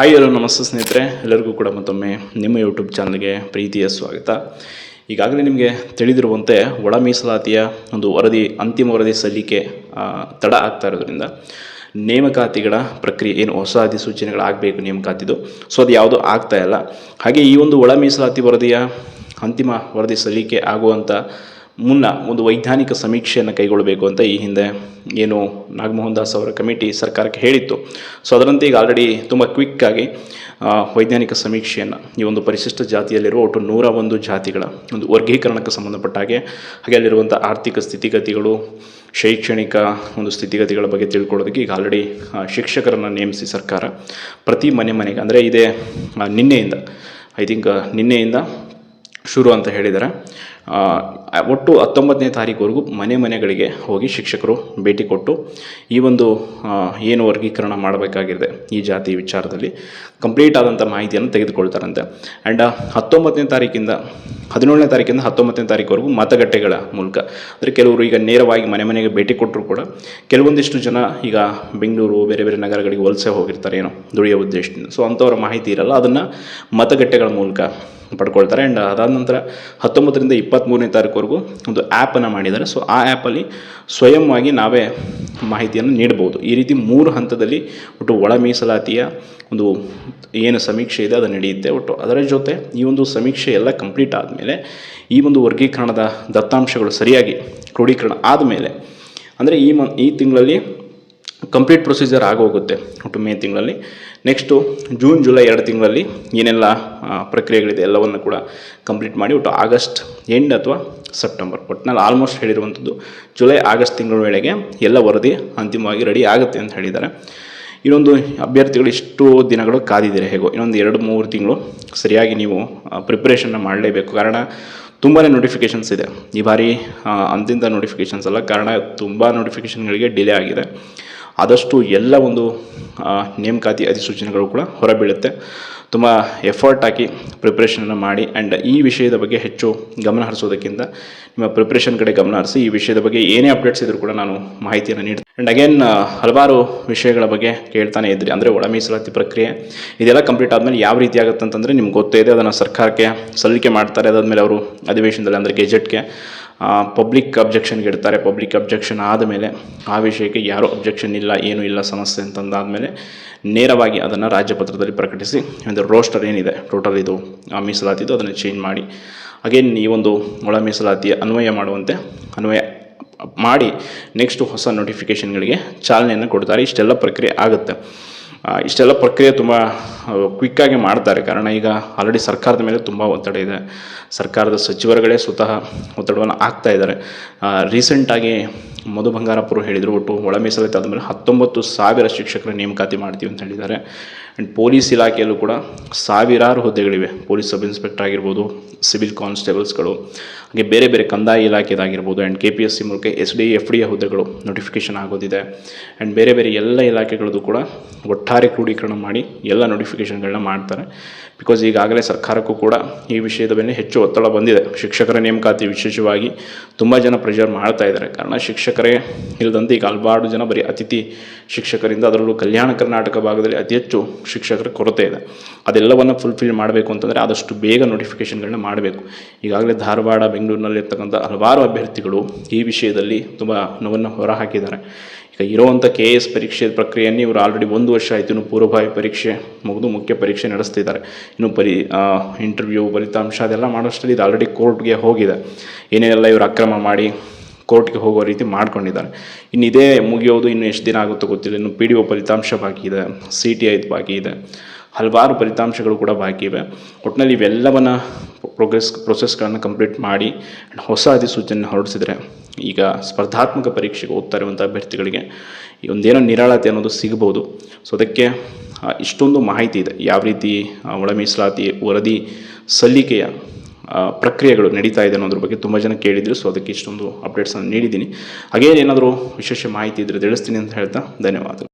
Hi hello ನಮಸ್ತೆ ಸ್ನೇಹಿತರೆ. ಎಲ್ಲರಿಗೂ ಕೂಡ ಮತ್ತೊಮ್ಮೆ ನಿಮ್ಮ ಯೂಟ್ಯೂಬ್ ಚಾನಲ್ಗೆ ಪ್ರೀತಿಯ ಸ್ವಾಗತ. ಈಗಾಗಲೇ ನಿಮಗೆ ತಿಳಿದಿರುವಂತೆ ಒಳ ಮೀಸಲಾತಿಯ ಒಂದು ವರದಿ, ಅಂತಿಮ ವರದಿ ಸಲ್ಲಿಕೆ ತಡ ಆಗ್ತಾ ಇರೋದ್ರಿಂದ ನೇಮಕಾತಿಗಳ ಪ್ರಕ್ರಿಯೆ, ಏನು ಹೊಸ ಅಧಿಸೂಚನೆಗಳಾಗಬೇಕು ನೇಮಕಾತಿದು. ಸೊ ಅದು ಯಾವುದೂ ಆಗ್ತಾ ಇಲ್ಲ. ಹಾಗೆ ಈ ಒಂದು ಒಳ ಮೀಸಲಾತಿ ವರದಿಯ ಅಂತಿಮ ವರದಿ ಸಲ್ಲಿಕೆ ಆಗುವಂಥ ಮುನ್ನ ಒಂದು ವೈಜ್ಞಾನಿಕ ಸಮೀಕ್ಷೆಯನ್ನು ಕೈಗೊಳ್ಳಬೇಕು ಅಂತ ಈ ಹಿಂದೆ ಏನು ನಾಗಮೋಹನ್ ದಾಸ್ ಅವರ ಕಮಿಟಿ ಸರ್ಕಾರಕ್ಕೆ ಹೇಳಿತ್ತು. ಸೊ ಅದರಂತೆ ಈಗ ಆಲ್ರೆಡಿ ತುಂಬ ಕ್ವಿಕ್ಕಾಗಿ ವೈಜ್ಞಾನಿಕ ಸಮೀಕ್ಷೆಯನ್ನು ಈ ಒಂದು ಪರಿಶಿಷ್ಟ ಜಾತಿಯಲ್ಲಿರುವ ಒಟ್ಟು ನೂರ ಒಂದು ಜಾತಿಗಳ ಒಂದು ವರ್ಗೀಕರಣಕ್ಕೆ ಸಂಬಂಧಪಟ್ಟ ಹಾಗೆ ಹಾಗೆ ಅಲ್ಲಿರುವಂಥ ಆರ್ಥಿಕ ಸ್ಥಿತಿಗತಿಗಳು, ಶೈಕ್ಷಣಿಕ ಒಂದು ಸ್ಥಿತಿಗತಿಗಳ ಬಗ್ಗೆ ತಿಳ್ಕೊಳ್ಳೋದಕ್ಕೆ ಈಗ ಆಲ್ರೆಡಿ ಶಿಕ್ಷಕರನ್ನು ನೇಮಿಸಿ ಸರ್ಕಾರ ಪ್ರತಿ ಮನೆ ಮನೆಗೆ, ಅಂದರೆ ಇದೇ ನಿನ್ನೆಯಿಂದ ಐ ಥಿಂಕ್ ನಿನ್ನೆಯಿಂದ ಶುರು ಅಂತ ಹೇಳಿದ್ದಾರೆ ಒಟ್ಟು ಹತ್ತೊಂಬತ್ತನೇ ತಾರೀಕುವರೆಗೂ ಮನೆ ಮನೆಗಳಿಗೆ ಹೋಗಿ ಶಿಕ್ಷಕರು ಭೇಟಿ ಕೊಟ್ಟು ಈ ಒಂದು ಏನು ವರ್ಗೀಕರಣ ಮಾಡಬೇಕಾಗಿದೆ ಈ ಜಾತಿ ವಿಚಾರದಲ್ಲಿ ಕಂಪ್ಲೀಟ್ ಆದಂಥ ಮಾಹಿತಿಯನ್ನು ತೆಗೆದುಕೊಳ್ತಾರಂತೆ. ಆ್ಯಂಡ್ ಹತ್ತೊಂಬತ್ತನೇ ತಾರೀಕಿಂದ, ಹದಿನೇಳನೇ ತಾರೀಕಿಂದ ಹತ್ತೊಂಬತ್ತನೇ ತಾರೀಕುವರೆಗೂ ಮತಗಟ್ಟೆಗಳ ಮೂಲಕ, ಅಂದರೆ ಕೆಲವರು ಈಗ ನೇರವಾಗಿ ಮನೆ ಮನೆಗೆ ಭೇಟಿ ಕೊಟ್ಟರು ಕೂಡ ಕೆಲವೊಂದಿಷ್ಟು ಜನ ಈಗ ಬೆಂಗಳೂರು, ಬೇರೆ ಬೇರೆ ನಗರಗಳಿಗೆ ವಲಸೆ ಹೋಗಿರ್ತಾರೆ, ಏನೋ ದುಡಿಯೋ ಉದ್ದೇಶದಿಂದ. ಸೊ ಅಂಥವ್ರ ಮಾಹಿತಿ ಇರಲ್ಲ. ಅದನ್ನು ಮತಗಟ್ಟೆಗಳ ಮೂಲಕ ಪಡ್ಕೊಳ್ತಾರೆ. ಆ್ಯಂಡ್ ಅದಾದ ನಂತರ ಹತ್ತೊಂಬತ್ತರಿಂದ ಇಪ್ಪತ್ತ್ಮೂರನೇ ತಾರೀಕುವರೆಗೂ ಒಂದು ಆ್ಯಪನ್ನು ಮಾಡಿದ್ದಾರೆ. ಸೊ ಆ ಆ್ಯಪಲ್ಲಿ ಸ್ವಯಂವಾಗಿ ನಾವೇ ಮಾಹಿತಿಯನ್ನು ನೀಡಬಹುದು ಈ ರೀತಿ ಮೂರು ಹಂತದಲ್ಲಿ ಒಟ್ಟು ಒಳ ಮೀಸಲಾತಿಯ ಒಂದು ಏನು ಸಮೀಕ್ಷೆ ಇದೆ, ಅದು ನಡೆಯುತ್ತೆ. ಒಟ್ಟು ಅದರ ಜೊತೆ ಈ ಒಂದು ಸಮೀಕ್ಷೆ ಎಲ್ಲ ಕಂಪ್ಲೀಟ್ ಆದಮೇಲೆ ಈ ಒಂದು ವರ್ಗೀಕರಣದ ದತ್ತಾಂಶಗಳು ಸರಿಯಾಗಿ ಕ್ರೋಢೀಕರಣ ಆದಮೇಲೆ, ಅಂದರೆ ಈ ಮ, ಈ ತಿಂಗಳಲ್ಲಿ ಕಂಪ್ಲೀಟ್ ಪ್ರೊಸೀಜರ್ ಆಗೋಗುತ್ತೆ ಒಟ್ಟು ಮೇ ತಿಂಗಳಲ್ಲಿ. ನೆಕ್ಸ್ಟು ಜೂನ್ ಜುಲೈ ಎರಡು ತಿಂಗಳಲ್ಲಿ ಏನೆಲ್ಲ ಪ್ರಕ್ರಿಯೆಗಳಿದೆ ಎಲ್ಲವನ್ನು ಕೂಡ ಕಂಪ್ಲೀಟ್ ಮಾಡಿ ಒಟ್ಟು ಆಗಸ್ಟ್ ಎಂಡ್ ಅಥವಾ ಸೆಪ್ಟೆಂಬರ್. ಒಟ್ಟಿನಲ್ಲಿ ಆಲ್ಮೋಸ್ಟ್ ಹೇಳಿರುವಂಥದ್ದು ಜುಲೈ ಆಗಸ್ಟ್ ತಿಂಗಳ ವೇಳೆಗೆ ಎಲ್ಲ ವರದಿ ಅಂತಿಮವಾಗಿ ರೆಡಿ ಆಗುತ್ತೆ ಅಂತ ಹೇಳಿದ್ದಾರೆ. ಇನ್ನೊಂದು ಅಭ್ಯರ್ಥಿಗಳು ಇಷ್ಟು ದಿನಗಳು ಕಾದಿದ್ದೀರಿ ಹೇಗೋ? ಇನ್ನೊಂದು ಎರಡು, ಮೂರು ತಿಂಗಳು ಸರಿಯಾಗಿ ನೀವು ಪ್ರಿಪ್ರೇಷನ್ನ ಮಾಡಲೇಬೇಕು. ಕಾರಣ ತುಂಬಾ ನೋಟಿಫಿಕೇಷನ್ಸ್ ಇದೆ. ಈ ಬಾರಿ ಅಂತಿಂತ ನೋಟಿಫಿಕೇಷನ್ಸ್ ಅಲ್ಲ. ಕಾರಣ, ತುಂಬ ನೋಟಿಫಿಕೇಷನ್ಗಳಿಗೆ ಡಿಲೇ ಆಗಿದೆ. ಆದಷ್ಟು ಎಲ್ಲ ಒಂದು ನೇಮಕಾತಿ ಅಧಿಸೂಚನೆಗಳು ಕೂಡ ಹೊರಬೀಳುತ್ತೆ. ತುಂಬ ಎಫರ್ಟ್ ಹಾಕಿ ಪ್ರಿಪ್ರೇಷನನ್ನು ಮಾಡಿ ಆ್ಯಂಡ್ ಈ ವಿಷಯದ ಬಗ್ಗೆ ಹೆಚ್ಚು ಗಮನ ಹರಿಸೋದಕ್ಕಿಂತ ನಿಮ್ಮ ಪ್ರಿಪ್ರೇಷನ್ ಕಡೆ ಗಮನ ಹರಿಸಿ ಈ ವಿಷಯದ ಬಗ್ಗೆ ಏನೇ ಅಪ್ಡೇಟ್ಸ್ ಇದ್ರೂ ಕೂಡ ನಾನು ಮಾಹಿತಿಯನ್ನು ನೀಡ್ತೀನಿ. ಆ್ಯಂಡ್ ಅಗೇನ್ ಹಲವಾರು ವಿಷಯಗಳ ಬಗ್ಗೆ ಕೇಳ್ತಾನೆ ಇದ್ರಿ. ಅಂದರೆ ಒಳ ಮೀಸಲಾತಿ ಪ್ರಕ್ರಿಯೆ, ಇದೆಲ್ಲ ಕಂಪ್ಲೀಟ್ ಆದಮೇಲೆ ಯಾವ ರೀತಿ ಆಗುತ್ತೆ ಅಂತಂದರೆ ನಿಮ್ಗೆ ಗೊತ್ತೇ ಇದೆ. ಅದನ್ನು ಸರ್ಕಾರಕ್ಕೆ ಸಲ್ಲಿಕೆ ಮಾಡ್ತಾರೆ. ಅದಾದಮೇಲೆ ಅವರು ಅಧಿವೇಶನದಲ್ಲಿ ಅಂದರೆ ಗೆಜೆಟ್ಗೆ ಪಬ್ಲಿಕ್ ಅಬ್ಜೆಕ್ಷನ್ಗೆ ಇಡ್ತಾರೆ. ಪಬ್ಲಿಕ್ ಅಬ್ಜೆಕ್ಷನ್ ಆದಮೇಲೆ ಆ ವಿಷಯಕ್ಕೆ ಯಾರೂ ಅಬ್ಜೆಕ್ಷನ್ ಇಲ್ಲ, ಏನೂ ಇಲ್ಲ ಸಮಸ್ಯೆ ಅಂತಂದಾದಮೇಲೆ ನೇರವಾಗಿ ಅದನ್ನು ರಾಜ್ಯಪತ್ರದಲ್ಲಿ ಪ್ರಕಟಿಸಿ ಒಂದು ರೋಸ್ಟರ್ ಏನಿದೆ ಟೋಟಲ್ ಇದು, ಆ ಮೀಸಲಾತಿದ್ದು ಅದನ್ನು ಚೇಂಜ್ ಮಾಡಿ. ಅಗೇನ್ ಈ ಒಂದು ಒಳ ಮೀಸಲಾತಿ ಅನ್ವಯ ಮಾಡುವಂತೆ, ಅನ್ವಯ ಮಾಡಿ ನೆಕ್ಸ್ಟ್ ಹೊಸ ನೋಟಿಫಿಕೇಷನ್ಗಳಿಗೆ ಚಾಲನೆಯನ್ನು ಕೊಡ್ತಾರೆ. ಇಷ್ಟೆಲ್ಲ ಪ್ರಕ್ರಿಯೆ ಆಗುತ್ತೆ. ಇಷ್ಟೆಲ್ಲ ಪ್ರಕ್ರಿಯೆ ತುಂಬ ಕ್ವಿಕ್ಕಾಗಿ ಮಾಡ್ತಾರೆ. ಕಾರಣ ಈಗ ಆಲ್ರೆಡಿ ಸರ್ಕಾರದ ಮೇಲೆ ತುಂಬ ಒತ್ತಡ ಇದೆ. ಸರ್ಕಾರದ ಸಚಿವರುಗಳೇ ಸ್ವತಃ ಒತ್ತಡವನ್ನು ಹಾಕ್ತಾ ಇದ್ದಾರೆ. ರೀಸೆಂಟಾಗಿ ಮಧು ಬಂಗಾರಪ್ಪರು ಹೇಳಿದರು, ಒಟ್ಟು ಒಳ ಮೀಸಲಾತಿ ಆದಮೇಲೆ ಹತ್ತೊಂಬತ್ತು ಸಾವಿರ ಶಿಕ್ಷಕರ ನೇಮಕಾತಿ ಮಾಡ್ತೀವಿ ಅಂತ ಹೇಳಿದ್ದಾರೆ. ಆ್ಯಂಡ್ ಪೊಲೀಸ್ ಇಲಾಖೆಯಲ್ಲೂ ಕೂಡ ಸಾವಿರಾರು ಹುದ್ದೆಗಳಿವೆ. ಪೊಲೀಸ್ ಸಬ್ ಇನ್ಸ್ಪೆಕ್ಟರ್ ಆಗಿರ್ಬೋದು, ಸಿವಿಲ್ ಕಾನ್ಸ್ಟೇಬಲ್ಸ್ಗಳು, ಹಾಗೆ ಬೇರೆ ಬೇರೆ ಕಂದಾಯ ಇಲಾಖೆದಾಗಿರ್ಬೋದು and K P S C ಮೂಲಕ ಎಸ್ ಡಿ ಎಫ್ ಡಿ ಹುದ್ದೆಗಳು ನೋಟಿಫಿಕೇಷನ್ ಆಗೋದಿದೆ. ಆ್ಯಂಡ್ ಬೇರೆ ಬೇರೆ ಎಲ್ಲ ಇಲಾಖೆಗಳದ್ದು ಕೂಡ ಒಟ್ಟಾರೆ ಕ್ರೋಢೀಕರಣ ಮಾಡಿ ಎಲ್ಲ ನೋಟಿಫಿಕೇಷನ್ಗಳನ್ನ ಮಾಡ್ತಾರೆ. ಬಿಕಾಸ್ ಈಗಾಗಲೇ ಸರ್ಕಾರಕ್ಕೂ ಕೂಡ ಈ ವಿಷಯದ ಮೇಲೆ ಹೆಚ್ಚು ಒತ್ತಡ ಬಂದಿದೆ. ಶಿಕ್ಷಕರ ನೇಮಕಾತಿ ವಿಶೇಷವಾಗಿ ತುಂಬ ಜನ ಪ್ರೆಷರ್ ಮಾಡ್ತಾ ಇದ್ದಾರೆ. ಕಾರಣ ಶಿಕ್ಷಕರೇ, ಇಲ್ಲದಂತೆ ಈಗ ಹಲವಾರು ಜನ ಬರೀ ಅತಿಥಿ ಶಿಕ್ಷಕರಿಂದ ಅದರಲ್ಲೂ ಕಲ್ಯಾಣ ಕರ್ನಾಟಕ ಭಾಗದಲ್ಲಿ ಅತಿ ಹೆಚ್ಚು ಶಿಕ್ಷಕರ ಕೊರತೆ ಇದೆ. ಅದೆಲ್ಲವನ್ನು ಫುಲ್ಫಿಲ್ ಮಾಡಬೇಕು ಅಂತಂದರೆ ಆದಷ್ಟು ಬೇಗ ನೋಟಿಫಿಕೇಷನ್ಗಳನ್ನ ಮಾಡಬೇಕು. ಈಗಾಗಲೇ ಧಾರವಾಡ ಬೆಂಗಳೂರಿನಲ್ಲಿರ್ತಕ್ಕಂಥ ಹಲವಾರು ಅಭ್ಯರ್ಥಿಗಳು ಈ ವಿಷಯದಲ್ಲಿ ತುಂಬ ನೋವನ್ನು ಹೊರಹಾಕಿದ್ದಾರೆ. ಈಗ ಇರುವಂಥ ಕೆ ಎ ಎಸ್ ಪರೀಕ್ಷೆ ಪ್ರಕ್ರಿಯೆಯನ್ನು ಇವರು ಆಲ್ರೆಡಿ ಒಂದು ವರ್ಷ ಆಯಿತು. ಇನ್ನು ಪೂರ್ವಭಾವಿ ಪರೀಕ್ಷೆ ಮುಗಿದು ಮುಖ್ಯ ಪರೀಕ್ಷೆ ನಡೆಸ್ತಿದ್ದಾರೆ. ಇನ್ನು ಪರಿ ಇಂಟರ್ವ್ಯೂ ಫಲಿತಾಂಶ ಅದೆಲ್ಲ ಮಾಡೋಷ್ಟರಲ್ಲಿ ಇದು ಆಲ್ರೆಡಿ ಕೋರ್ಟ್ಗೆ ಹೋಗಿದೆ. ಏನೇನೆಲ್ಲ ಇವರು ಅಕ್ರಮ ಮಾಡಿ ಕೋರ್ಟ್ಗೆ ಹೋಗೋ ರೀತಿ ಮಾಡ್ಕೊಂಡಿದ್ದಾರೆ. ಇನ್ನು ಇದೇ ಮುಗಿಯೋದು ಇನ್ನು ಎಷ್ಟು ದಿನ ಆಗುತ್ತೋ ಗೊತ್ತಿಲ್ಲ. ಇನ್ನು ಪಿ ಡಿ ಫಲಿತಾಂಶ ಬಾಕಿ ಇದೆ ಸಿ ಟಿ ಐದು ಬಾಕಿ ಇದೆ, ಹಲವಾರು ಫಲಿತಾಂಶಗಳು ಕೂಡ ಬಾಕಿ ಇವೆ. ಒಟ್ಟಿನಲ್ಲಿ ಇವೆಲ್ಲವನ್ನು ಪ್ರೋಗ್ರೆಸ್, ಪ್ರೊಸೆಸ್ಗಳನ್ನು ಕಂಪ್ಲೀಟ್ ಮಾಡಿ ಹೊಸ ಅಧಿಸೂಚನೆ ಹೊರಡಿಸಿದ್ರೆ ಈಗ ಸ್ಪರ್ಧಾತ್ಮಕ ಪರೀಕ್ಷೆಗೆ ಓದ್ತಾ ಅಭ್ಯರ್ಥಿಗಳಿಗೆ ಈ ಒಂದೇನೋ ನಿರಾಳತೆ ಅನ್ನೋದು ಸಿಗ್ಬೋದು. ಸೊ ಅದಕ್ಕೆ ಇಷ್ಟೊಂದು ಮಾಹಿತಿ ಇದೆ. ಯಾವ ರೀತಿ ಒಳ ಮೀಸಲಾತಿ, ವರದಿ ಸಲ್ಲಿಕೆಯ ಪ್ರಕ್ರಿಯೆಗಳು ನಡೀತಾ ಇದೆ ಅನ್ನೋದ್ರ ಬಗ್ಗೆ ತುಂಬ ಜನ ಕೇಳಿದ್ರು ಸೊ ಅದಕ್ಕೆ ಇಷ್ಟೊಂದು ಅಪ್ಡೇಟ್ಸನ್ನು ನೀಡಿದ್ದೀನಿ. ಹಾಗೇನೇನಾದರೂ ವಿಶೇಷ ಮಾಹಿತಿ ಇದ್ದರೆ ತಿಳಿಸ್ತೀನಿ ಅಂತ ಹೇಳ್ತಾ ಧನ್ಯವಾದಗಳು.